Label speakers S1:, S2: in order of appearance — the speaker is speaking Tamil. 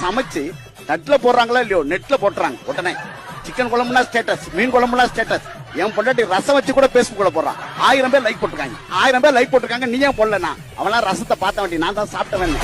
S1: சமைச்சு நெட்ல போடுறாங்களா இல்லையோ நெட்ல போட்டுறாங்க உடனே. சிக்கன் குழம்புனா ஸ்டேட்டஸ் மீன் குழம்புனா ஸ்டேட்டஸ் என் பொண்டாட்டி ரசம் வச்சு கூட பேஸ்புக்ல போடுறான் ஆயிரம் பேர் லைக் போட்டிருக்காங்க. ஆயிரம் பேர் லைக் போட்டிருக்காங்க நீ ஏன் போடலனா அவனா ரசத்தை பார்த்த வேண்டிய நான் தான் சாப்பிட்டவன்.